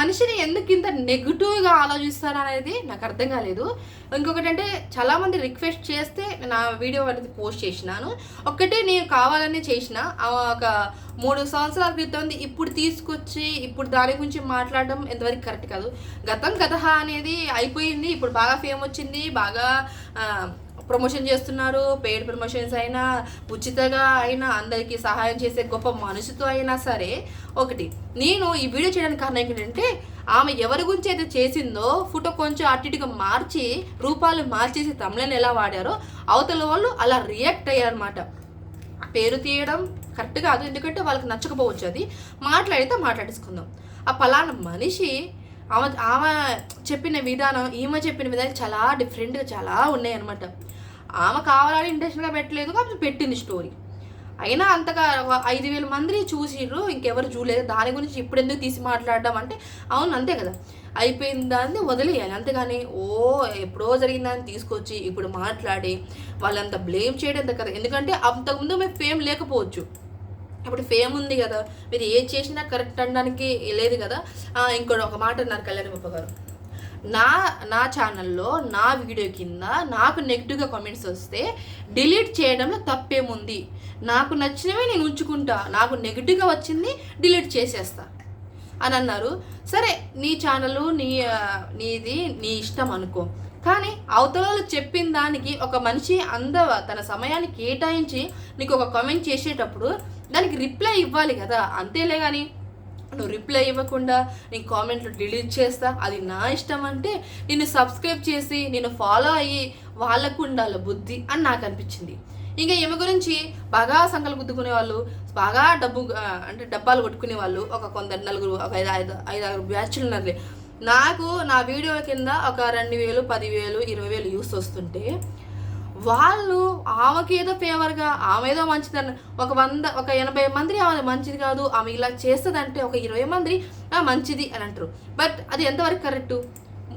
మనిషిని ఎందుకు ఇంత నెగిటివ్గా ఆలోచిస్తారు అనేది నాకు అర్థం కాలేదు. ఇంకొకటి అంటే చాలామంది రిక్వెస్ట్ చేస్తే నా వీడియో అనేది పోస్ట్ చేసినాను. ఒక్కటే నేను కావాలనే చేసిన. ఒక మూడు సంవత్సరాల క్రితం ఇప్పుడు తీసుకొచ్చి ఇప్పుడు దాని గురించి మాట్లాడడం ఎంతవరకు కరెక్ట్ కాదు. గతం గత అనేది అయిపోయింది ఇప్పుడు బాగా ఫేమ్ వచ్చింది బాగా ప్రమోషన్ చేస్తున్నారు పెయిడ్ ప్రమోషన్స్ అయినా ఉచితంగా అయినా అందరికీ సహాయం చేసే గొప్ప మనసుతో అయినా సరే ఒకటి నేను ఈ వీడియో చేయడానికి కారణం ఏంటంటే ఆమె ఎవరి గురించి అయితే చేసిందో ఫోటో కొంచెం అటు ఇటుగా మార్చి రూపాలు మార్చేసి తమిళని ఎలా వాడారో అవతల వాళ్ళు అలా రియాక్ట్ అయ్యారనమాట పేరు తీయడం కరెక్ట్ కాదు ఎందుకంటే వాళ్ళకి నచ్చకపోవచ్చు అది. మాట్లాడితే మాట్లాడేసుకుందాం. ఆ పలానా మనిషి ఆమె ఆమె చెప్పిన విధానం ఈమె చెప్పిన విధానం చాలా డిఫరెంట్గా చాలా ఉన్నాయి అనమాట ఆమె కావాలని ఇంటెన్షన్గా పెట్టలేదు కాబట్టి పెట్టింది స్టోరీ అయినా అంతగా ఐదు వేల మంది చూసిర్రు ఇంకెవరు చూడలేదు. దాని గురించి ఇప్పుడు ఎందుకు తీసి మాట్లాడడం అంటే అవును అంతే కదా. అయిపోయిన దాన్ని వదిలేయాలి. అంతేగాని ఓ ఎప్పుడో జరిగిన దాన్ని తీసుకొచ్చి ఇప్పుడు మాట్లాడి వాళ్ళంత బ్లేమ్ చేయడం అంత కదా ఎందుకంటే అంతకుముందు మీకు ఫేమ్ లేకపోవచ్చు. ఇప్పుడు ఫేమ్ ఉంది కదా. మీరు ఏది చేసినా కరెక్ట్ అనడానికి లేదు కదా. ఇంకోటి ఒక మాట అన్నారు కళ్యాణ్ గొప్ప గారు. నా నా ఛానల్లో నా వీడియో కింద నాకు నెగిటివ్గా కామెంట్స్ వస్తే డిలీట్ చేయడంలో తప్పేముంది? నాకు నచ్చినవి నేను ఉంచుకుంటా. నాకు నెగిటివ్గా వచ్చింది డిలీట్ చేసేస్తా. అని అన్నారు. సరే నీ ఛానల్ నీ నీది నీ ఇష్టం అనుకో. కానీ అవతల చెప్పిన దానికి ఒక మనిషి అంద తన సమయాన్ని కేటాయించి నీకు ఒక కామెంట్ చేసేటప్పుడు దానికి రిప్లై ఇవ్వాలి కదా. అంతేలే కానీ నువ్వు రిప్లై ఇవ్వకుండా నేను కామెంట్లు డిలీట్ చేస్తా. అది నా ఇష్టం అంటే నిన్ను సబ్స్క్రైబ్ చేసి నేను ఫాలో అయ్యి వాళ్ళకు ఉండాలి బుద్ధి అని నాకు అనిపించింది. ఇంకా ఈమె గురించి బాగా సంకలు గుద్దుకునే వాళ్ళు బాగా డబ్బు అంటే డబ్బాలు కొట్టుకునే వాళ్ళు ఒక కొందరు నలుగురు ఒక ఐదు ఐదు ఐదు ఆరు బ్యాచ్లు ఉన్నారులే. నాకు నా వీడియో కింద ఒక రెండు వేలు పదివేలు ఇరవై వేలు యూస్ వస్తుంటే వాళ్ళు ఆమెకి ఏదో ఫేవర్గా ఆమె ఏదో మంచిదని ఒక వంద ఒక ఎనభై మంది ఆమె మంచిది కాదు ఆమె ఇలా చేస్తుందంటే ఒక ఇరవై మంది మంచిది అని అంటారు. బట్ అది ఎంతవరకు కరెక్టు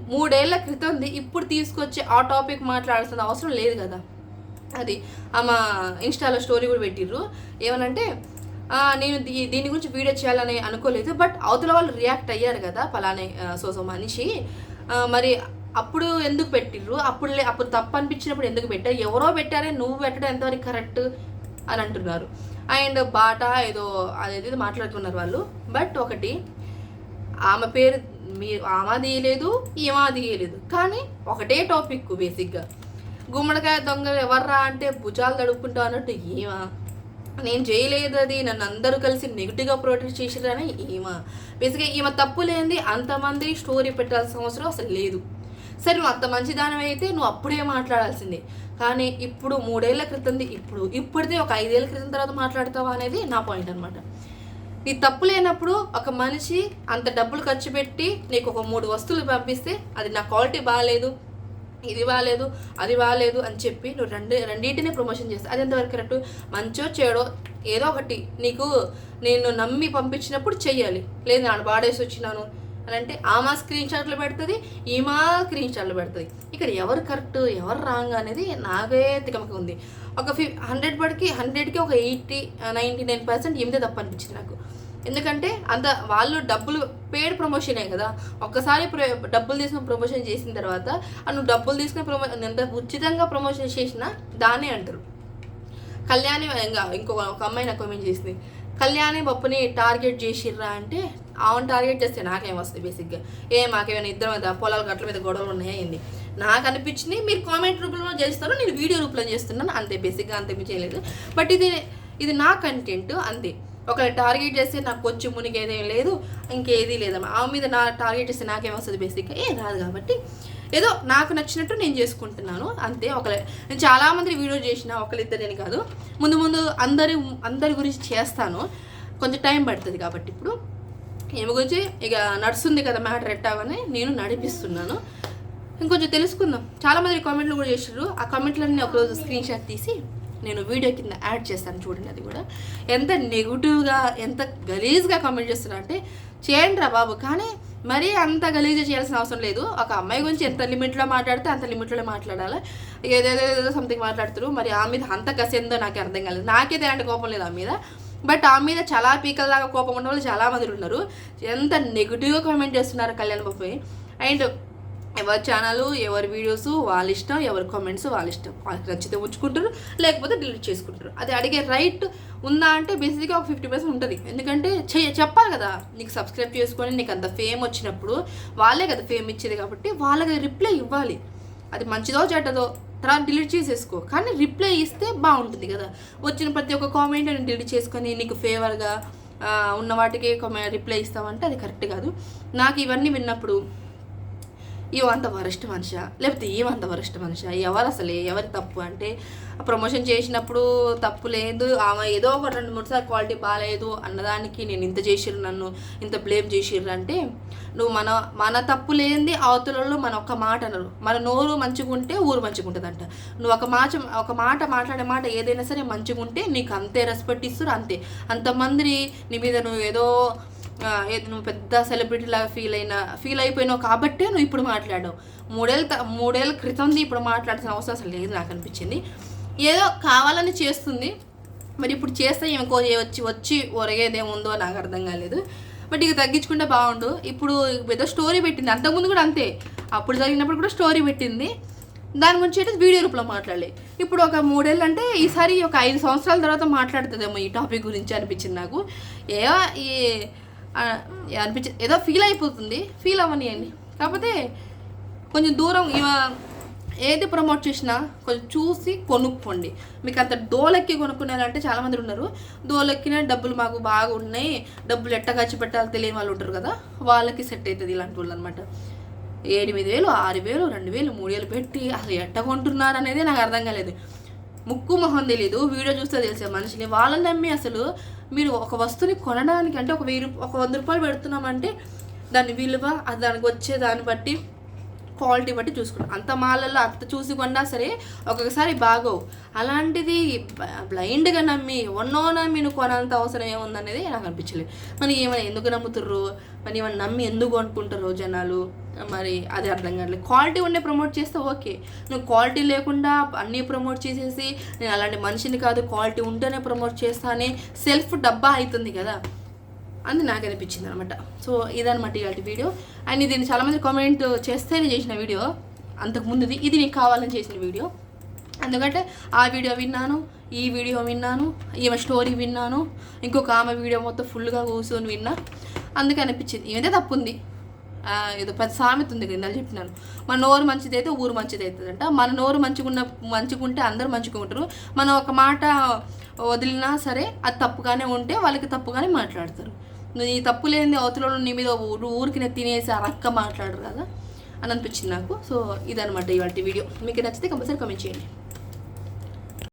మూడేళ్ళ క్రితంది ఇప్పుడు తీసుకొచ్చి ఆ టాపిక్ మాట్లాడాల్సిన అవసరం లేదు కదా. అది ఆమె ఇన్స్టాలో స్టోరీ కూడా పెట్టిర్రు. ఏమనంటే నేను దీ- దీని గురించి వీడియో చేయాలని అనుకోలేదు బట్ అవతల వాళ్ళు రియాక్ట్ అయ్యారు కదా పలానే సోసో సో సో మనిషి మరి అప్పుడు ఎందుకు పెట్టిర్రు? అప్పుడు అప్పుడు తప్పు అనిపించినప్పుడు ఎందుకు పెట్టారు ఎవరో పెట్టారే నువ్వు పెట్టడం ఎంతవరకు కరెక్ట్ అని అంటున్నారు. అండ్ బాటా ఏదో అదేదో మాట్లాడుతున్నారు వాళ్ళు. బట్ ఒకటి ఆమె పేరు మీరు ఆమె తీయలేదు ఈమా తీయలేదు కానీ ఒకటే టాపిక్ బేసిక్గా. గుమ్మడికాయ దొంగలు ఎవర్రా అంటే భుజాలు తడుపుకుంటావు అన్నట్టు ఏమా నేను చేయలేదు అది నన్ను అందరూ కలిసి నెగిటివ్గా ప్రొటెక్ట్ చేసిరని ఈమె. బేసిక్గా ఈమె తప్పు లేనిది అంతమంది స్టోరీ పెట్టాల్సిన అవసరం అసలు లేదు. సరే నువ్వు అంత మంచి దానం అయితే నువ్వు అప్పుడే మాట్లాడాల్సిందే. కానీ ఇప్పుడు మూడేళ్ళ క్రితంది ఇప్పుడు ఇప్పుడితే ఒక ఐదేళ్ళ క్రితం తర్వాత మాట్లాడతావా అనేది నా పాయింట్ అనమాట నీ తప్పు లేనప్పుడు ఒక మనిషి అంత డబ్బులు ఖర్చు పెట్టి నీకు ఒక మూడు వస్తువులు పంపిస్తే అది నా క్వాలిటీ బాగాలేదు ఇది బాగాలేదు అది బాగాలేదు అని చెప్పి నువ్వు రెండు రెండింటిని ప్రమోషన్ చేస్తావు అది ఎంతవరకు కరెక్ట్? మంచో చెడో ఏదో ఒకటి. నీకు నేను నమ్మి పంపించినప్పుడు చెయ్యాలి. లేదు నాడు బాడేసి వచ్చినాను. అని అంటే ఆమా స్క్రీన్ షాట్లు పెడుతుంది ఈమా స్క్రీన్ షాట్లు పెడుతుంది. ఇక్కడ ఎవరు కరెక్ట్ ఎవరు రాంగ్ అనేది నాకే తికమకి ఉంది. ఒక ఫి హండ్రెడ్ పడికి హండ్రెడ్కి ఒక ఎయిటీ నైంటీ నైన్ పర్సెంట్ ఏమిదే తప్ప అనిపించింది నాకు. ఎందుకంటే అంత వాళ్ళు డబ్బులు పేడ్ ప్రమోషనే కదా ఒక్కసారి డబ్బులు తీసుకుని ప్రమోషన్ చేసిన తర్వాత నువ్వు డబ్బులు తీసుకుని ప్రమో ఎంత ఉచితంగా ప్రమోషన్ చేసినా దానే అంటారు. కళ్యాణి ఇంకా ఇంకో ఒక అమ్మాయి నాకు కామెంట్ చేసింది. కళ్యాణి పప్పుని టార్గెట్ చేసిర్రా అంటే ఆమెను టార్గెట్ చేస్తే నాకేం వస్తుంది బేసిక్గా ఏ మాకేమైనా ఇద్దరు మీద పొలాల గట్ల మీద గొడవలు ఉన్నాయా ఏంది? నాకు అనిపించింది మీరు కామెంట్ రూపంలో చేస్తారు నేను వీడియో రూపంలో చేస్తున్నాను అంతే బేసిక్గా అంతే చేయలేదు. బట్ ఇది ఇది నా కంటెంట్ అంతే. ఒక టార్గెట్ చేస్తే నాకు వచ్చి మునిగి ఏదేం లేదు ఇంకేది లేదమ్మా ఆమె మీద నా టార్గెట్ చేస్తే నాకేం వస్తుంది బేసిక్గా ఏం రాదు కాబట్టి. ఏదో నాకు నచ్చినట్టు నేను చేసుకుంటున్నాను అంతే. ఒక నేను చాలామంది వీడియో చేసిన ఒకరిద్దరని కాదు ముందు ముందు అందరి అందరి గురించి చేస్తాను. కొంచెం టైం పడుతుంది కాబట్టి ఇప్పుడు. ఈమె గురించి? ఇక నడుస్తుంది కదా మ్యాటర్ ఎట్టావని నేను నడిపిస్తున్నాను. ఇంకొంచెం తెలుసుకుందాం. చాలామంది కామెంట్లు కూడా చేసారు ఆ కామెంట్లన్నీ ఒకరోజు స్క్రీన్ షాట్ తీసి నేను వీడియో కింద యాడ్ చేస్తాను చూడండి అది కూడా. ఎంత నెగిటివ్గా ఎంత గలీజ్గా కామెంట్ చేస్తున్నా అంటే చేయండి రా బాబు. కానీ మరీ అంత గలీజ్ చేయాల్సిన అవసరం లేదు. ఒక అమ్మాయి గురించి ఎంత లిమిట్లో మాట్లాడితే అంత లిమిట్లో మాట్లాడాలి. ఏదేదో ఏదో సంథింగ్ మాట్లాడుతారు. మరి ఆ మీద అంత కసి ఏందో నాకు అర్థం కాలేదు. నాకైతే ఎలాంటి కోపం లేదు ఆ మీద. బట్ ఆ మీద చాలా పీకల్లాగా కోపం ఉన్న వాళ్ళు చాలా మంది ఉన్నారు. ఎంత నెగిటివ్గా కామెంట్ చేస్తున్నారు కళ్యాణ్ బాబుపై అండ్ ఎవరి ఛానల్ ఎవరి వీడియోస్ వాళ్ళ ఇష్టం ఎవరి కామెంట్స్ వాళ్ళ ఇష్టం. వాళ్ళకి నచ్చితే ఉంచుకుంటారు లేకపోతే డిలీట్ చేసుకుంటారు. అది అడిగే రైట్ ఉందా అంటే బేసిక్గా ఒక ఫిఫ్టీ పర్సెంట్ ఉంటుంది. ఎందుకంటే చెయ్య చెప్పాలి కదా నీకు సబ్స్క్రైబ్ చేసుకొని నీకు అంత ఫేమ్ వచ్చినప్పుడు వాళ్ళే కదా ఫేమ్ ఇచ్చేది కాబట్టి వాళ్ళకి రిప్లై ఇవ్వాలి. అది మంచిదో చెడ్డదో తర్వాత డిలీట్ చేసేసుకో. కానీ రిప్లై ఇస్తే బాగుంటుంది కదా. వచ్చిన ప్రతి ఒక్క కామెంట్ నేను డిలీట్ చేసుకొని నీకు ఫేవర్గా ఉన్న వాటికి రిప్లై ఇస్తామంటే అది కరెక్ట్ కాదు. నాకు ఇవన్నీ విన్నప్పుడు ఇవంత వరస్ట్ మనిష? లేకపోతే ఏమంత వరస్ట్ మనిష? ఎవరు అసలే? ఎవరి తప్పు? అంటే ప్రమోషన్ చేసినప్పుడు తప్పు లేదు ఆమె ఏదో ఒక రెండు మూడు సార్లు క్వాలిటీ బాగాలేదు అన్నదానికి నేను ఇంత చేసిర్రు నన్ను ఇంత బ్లేమ్ చేసిర్రు అంటే నువ్వు మన మన తప్పు లేనిది అవతలలో మన ఒక్క మాట అనరు. మన నోరు మంచిగుంటే ఊరు మంచిగుంటుందంట. నువ్వు ఒక మాట ఒక మాట మాట్లాడే మాట ఏదైనా సరే మంచిగుంటే నీకు అంతే రెస్పెక్ట్ ఇస్తారు అంతే. అంతమంది నీ మీద నువ్వు ఏదో నువ్వు పెద్ద సెలబ్రిటీ లాగా ఫీల్ అయినా ఫీల్ అయిపోయినావు కాబట్టే నువ్వు ఇప్పుడు మాట్లాడావు. మూడేళ్ళ మూడేళ్ళ క్రితంది ఇప్పుడు మాట్లాడాల్సిన అవసరం అసలు లేదు నాకు అనిపించింది. ఏదో కావాలని చేస్తుంది మరి ఇప్పుడు చేస్తే ఇంకో వచ్చి వచ్చి ఒరగేదేముందో నాకు అర్థం కాలేదు. బట్ ఇక తగ్గించుకుంటే బాగుండు. ఇప్పుడు ఏదో స్టోరీ పెట్టింది. అంతకుముందు కూడా అంతే. అప్పుడు జరిగినప్పుడు కూడా స్టోరీ పెట్టింది. దాని గురించి అయితే వీడియో రూపంలో మాట్లాడలే. ఇప్పుడు ఒక మూడేళ్ళు అంటే ఈసారి ఒక ఐదు సంవత్సరాల తర్వాత మాట్లాడుతుందేమో ఈ టాపిక్ గురించి అనిపించింది నాకు. ఏ ఈ అనిపించి ఏదో ఫీల్ అయిపోతుంది. ఫీల్ అవ్వనియండి. కాకపోతే కొంచెం దూరం ఏది ప్రమోట్ చేసినా కొంచెం చూసి కొనుక్కోండి. మీకు అంత డోలెక్కి కొనుక్కునేలాంటే చాలామంది ఉన్నారు. డోలెక్కిన డబ్బులు మాకు బాగా ఉన్నాయి. డబ్బులు ఎట్ట ఖర్చు పెట్టాలో తెలియని వాళ్ళు ఉంటారు కదా వాళ్ళకి సెట్ అవుతుంది ఇలాంటి వాళ్ళు అనమాట ఎనిమిది వేలు ఆరు వేలు రెండు వేలు మూడు వేలు పెట్టి అసలు ఎట్ట కొంటున్నారు అనేది నాకు అర్థం కాలేదు. ముక్కు మొహం తెలియదు వీడియో చూస్తే తెలిసే మనిషిని వాళ్ళని నమ్మి అసలు మీరు ఒక వస్తువుని కొనడానికి అంటే ఒక వెయ్యి ఒక వంద రూపాయలు పెడుతున్నామంటే దాని విలువ అది దానికి వచ్చే దాన్ని బట్టి క్వాలిటీ బట్టి చూసుకుంటాం. అంత మాలల్లో అంత చూసి కొన్నా సరే ఒక్కొక్కసారి బాగోవు. అలాంటిది బ్లైండ్గా నమ్మి ఉన్నో నమ్మి నువ్వు కొనంత అవసరం ఏముందనేది నాకు అనిపించలేదు. మరి ఏమైనా ఎందుకు నమ్ముతుర్రు? మరి ఏమైనా నమ్మి ఎందుకు అనుకుంటారు జనాలు? మరి అది అర్థం కావట్లేదు. క్వాలిటీ ఉండే ప్రమోట్ చేస్తే ఓకే. నువ్వు క్వాలిటీ లేకుండా అన్నీ ప్రమోట్ చేసేసి నేను అలాంటి మనిషిని కాదు క్వాలిటీ ఉంటేనే ప్రమోట్ చేస్తానే సెల్ఫ్ డబ్బా అవుతుంది కదా. అని నాకు అనిపించింది అనమాట. సో ఇదనమాట ఇలాంటి వీడియో. అండ్ దీన్ని చాలామంది కామెంట్ చేస్తేనే చేసిన వీడియో. అంతకుముందుది ఇది నీకు కావాలని చేసిన వీడియో. ఎందుకంటే ఆ వీడియో విన్నాను ఈ వీడియో విన్నాను ఈమె స్టోరీ విన్నాను ఇంకొక ఆమె వీడియో మొత్తం ఫుల్గా కూర్చొని విన్నా. అందుకే అనిపించింది. ఏమైతే తప్పు ఉంది ఏదో పెద్ద సామెత ఉంది కింద చెప్పినాను. మన నోరు మంచిది అయితే ఊరు మంచిది అవుతుందంట మన నోరు మంచిగున్న మంచిగుంటే అందరూ మంచిగా ఉంటారు. మనం ఒక మాట వదిలినా సరే అది తప్పుగానే ఉంటే వాళ్ళకి తప్పుగానే మాట్లాడతారు. నీ తప్పు లేని అవతల నీ మీద ఊరికి తినేసి ఆ రక్క మాట్లాడరు కదా? అని అనిపించింది నాకు. సో ఇదనమాట ఇవాటి వీడియో. మీకు నచ్చితే కంపల్సరీ కమెంట్ చేయండి.